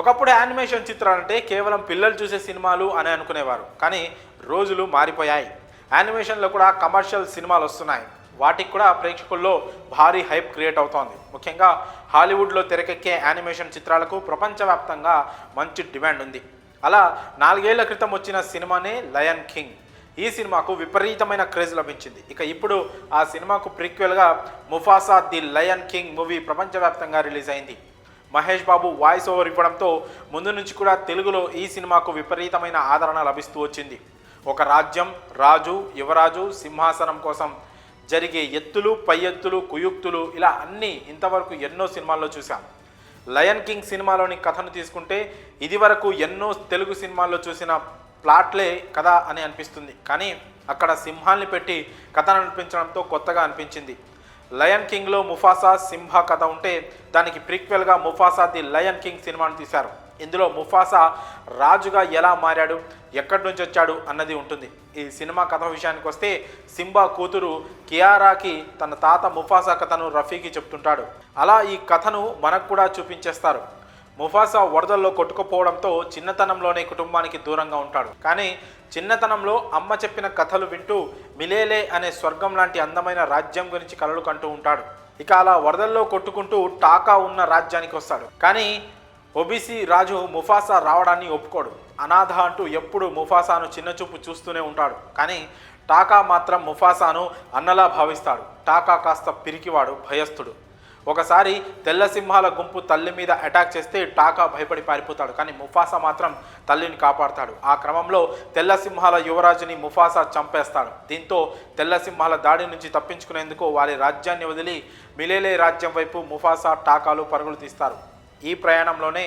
ఒకప్పుడు యానిమేషన్ చిత్రాలంటే కేవలం పిల్లలు చూసే సినిమాలు అని అనుకునేవారు. కానీ రోజులు మారిపోయాయి. యానిమేషన్లో కూడా కమర్షియల్ సినిమాలు వస్తున్నాయి. వాటికి కూడా ప్రేక్షకుల్లో భారీ హైప్ క్రియేట్ అవుతోంది. ముఖ్యంగా హాలీవుడ్లో తెరకెక్కే యానిమేషన్ చిత్రాలకు ప్రపంచవ్యాప్తంగా మంచి డిమాండ్ ఉంది. అలా నాలుగేళ్ళ క్రితం వచ్చిన సినిమానే లయన్ కింగ్. ఈ సినిమాకు విపరీతమైన క్రేజ్ లభించింది. ఇక ఇప్పుడు ఆ సినిమాకు ప్రీక్వెల్గా Mufasa the lion king movie ప్రపంచవ్యాప్తంగా రిలీజ్ అయింది. మహేష్ బాబు వాయిస్ ఓవర్ ఇవ్వడంతో ముందు నుంచి కూడా తెలుగులో ఈ సినిమాకు విపరీతమైన ఆదరణ లభిస్తూ వచ్చింది. ఒక రాజ్యం రాజు యువరాజు సింహాసనం కోసం జరిగే ఎత్తులు పై ఎత్తులు కుయుక్తులు ఇలా అన్నీ ఇంతవరకు ఎన్నో సినిమాల్లో చూసాం లయన్ కింగ్ సినిమాలోని కథను తీసుకుంటే ఇదివరకు ఎన్నో తెలుగు సినిమాల్లో చూసిన ప్లాట్లే కథ అని అనిపిస్తుంది. కానీ అక్కడ సింహాల్ని పెట్టి కథను అనిపించడంతో కొత్తగా అనిపించింది. లయన్ కింగ్లో ముఫాసా సింహ కథ ఉంటే దానికి ప్రీక్వెల్గా ముఫాసా ది లయన్ కింగ్ సినిమాను తీశారు. ఇందులో ముఫాసా రాజుగా ఎలా మారాడు ఎక్కడి నుంచి వచ్చాడు అన్నది ఉంటుంది. ఈ సినిమా కథ విషయానికి వస్తే సింబా కూతురు కియారాకి తన తాత ముఫాసా కథను రఫీకి చెప్తుంటాడు. అలా ఈ కథను మనకు కూడా చూపించేస్తారు. ముఫాసా వరదల్లో కొట్టుకుపోవడంతో చిన్నతనంలోనే కుటుంబానికి దూరంగా ఉంటాడు. కానీ చిన్నతనంలో అమ్మ చెప్పిన కథలు వింటూ మిలేలే అనే స్వర్గం లాంటి అందమైన రాజ్యం గురించి కలలు కంటూ ఉంటాడు. ఇక అలా వరదల్లో కొట్టుకుంటూ టాకా ఉన్న రాజ్యానికి వస్తాడు. కానీ ఒబీసీ రాజు ముఫాసా రావడాన్ని ఒప్పుకోడు. అనాథ అంటూ ఎప్పుడు ముఫాసాను చిన్నచూపు చూస్తూనే ఉంటాడు. కానీ టాకా మాత్రం ముఫాసాను అన్నలా భావిస్తాడు. టాకా కాస్త పిరికివాడు భయస్థుడు. ఒకసారి తెల్ల సింహాల గుంపు తల్లి మీద అటాక్ చేస్తే టాకా భయపడి పారిపోతాడు. కానీ ముఫాసా మాత్రం తల్లిని కాపాడుతాడు. ఆ క్రమంలో తెల్ల సింహాల యువరాజుని ముఫాసా చంపేస్తాడు. దీంతో తెల్ల సింహాల దాడి నుంచి తప్పించుకునేందుకు వారి రాజ్యాన్ని వదిలి మిలేలే రాజ్యం వైపు ముఫాసా టాకాలు పరుగులు తీస్తారు. ఈ ప్రయాణంలోనే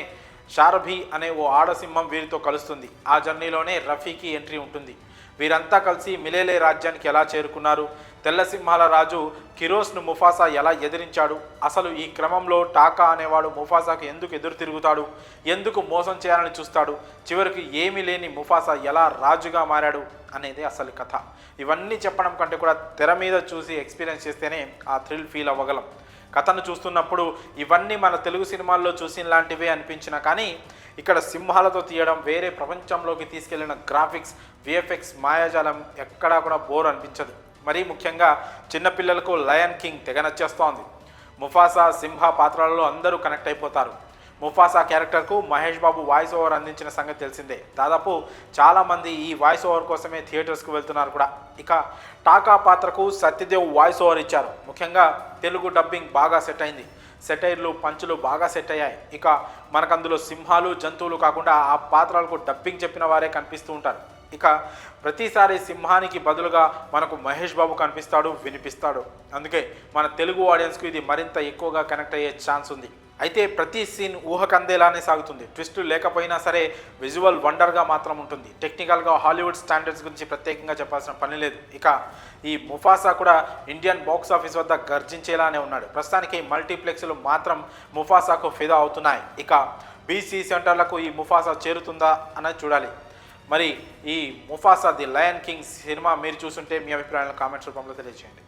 షారభి అనే ఓ ఆడసింహం వీరితో కలుస్తుంది. ఆ జర్నీలోనే రఫీకి ఎంట్రీ ఉంటుంది. వీరంతా కలిసి మిలేలే రాజ్యానికి ఎలా చేరుకున్నారు? తెల్లసింహాల రాజు కిరోస్ను ముఫాసా ఎలా ఎదిరించాడు? అసలు ఈ క్రమంలో టాకా అనేవాడు ముఫాసాకు ఎందుకు ఎదురు తిరుగుతాడు? ఎందుకు మోసం చేయాలని చూస్తాడు? చివరికి ఏమీ లేని ముఫాసా ఎలా రాజుగా మారాడు అనేది అసలు కథ. ఇవన్నీ చెప్పడం కంటే కూడా తెర మీద చూసి ఎక్స్పీరియన్స్ చేస్తేనే ఆ థ్రిల్ ఫీల్ అవ్వగలం. కథను చూస్తున్నప్పుడు ఇవన్నీ మన తెలుగు సినిమాల్లో చూసిన లాంటివే అనిపించిన కానీ ఇక్కడ సింహాలతో తీయడం వేరే ప్రపంచంలోకి తీసుకెళ్ళిన గ్రాఫిక్స్ విఎఫ్ఎక్స్ మాయాజాలం ఎక్కడా కూడా బోర్ అనిపించదు. మరీ ముఖ్యంగా చిన్నపిల్లలకు లయన్ కింగ్ తెగ నచ్చేస్తోంది. ముఫాసా సింహ పాత్రలలో అందరూ కనెక్ట్ అయిపోతారు. ముఫాసా క్యారెక్టర్కు మహేష్ బాబు వాయిస్ ఓవర్ అందించిన సంగతి తెలిసిందే. దాదాపు చాలామంది ఈ వాయిస్ ఓవర్ కోసమే థియేటర్స్కు వెళ్తున్నారు కూడా. ఇక టాకా పాత్రకు సత్యదేవ్ వాయిస్ ఓవర్ ఇచ్చారు. ముఖ్యంగా తెలుగు డబ్బింగ్ బాగా సెట్ అయింది. సెటైర్లు పంచులు బాగా సెట్ అయ్యాయి. ఇక మనకందులో సింహాలు జంతువులు కాకుండా ఆ పాత్రలకు డబ్బింగ్ చెప్పిన వారే కనిపిస్తూ ఉంటారు. ఇక ప్రతిసారి సింహానికి బదులుగా మనకు మహేష్ బాబు కనిపిస్తాడు వినిపిస్తాడు. అందుకే మన తెలుగు ఆడియన్స్కు ఇది మరింత ఎక్కువగా కనెక్ట్ అయ్యే ఛాన్స్ ఉంది. అయితే ప్రతి సీన్ ఊహకందేలానే సాగుతుంది. ట్విస్టు లేకపోయినా సరే విజువల్ వండర్గా మాత్రం ఉంటుంది. టెక్నికల్గా హాలీవుడ్ స్టాండర్డ్స్ గురించి ప్రత్యేకంగా చెప్పాల్సిన పని లేదు. ఇక ఈ ముఫాసా కూడా ఇండియన్ బాక్స్ ఆఫీస్ వద్ద గర్జించేలానే ఉన్నాడు. ప్రస్తుతానికి మల్టీప్లెక్స్లు మాత్రం ముఫాసాకు ఫిదా అవుతున్నాయి. ఇక బీసీ సెంటర్లకు ఈ ముఫాసా చేరుతుందా అనేది చూడాలి. మరి ఈ ముఫాసా ది లయన్ కింగ్ సినిమా మీరు చూస్తుంటే మీ అభిప్రాయాలను కామెంట్స్ రూపంలో తెలియజేయండి.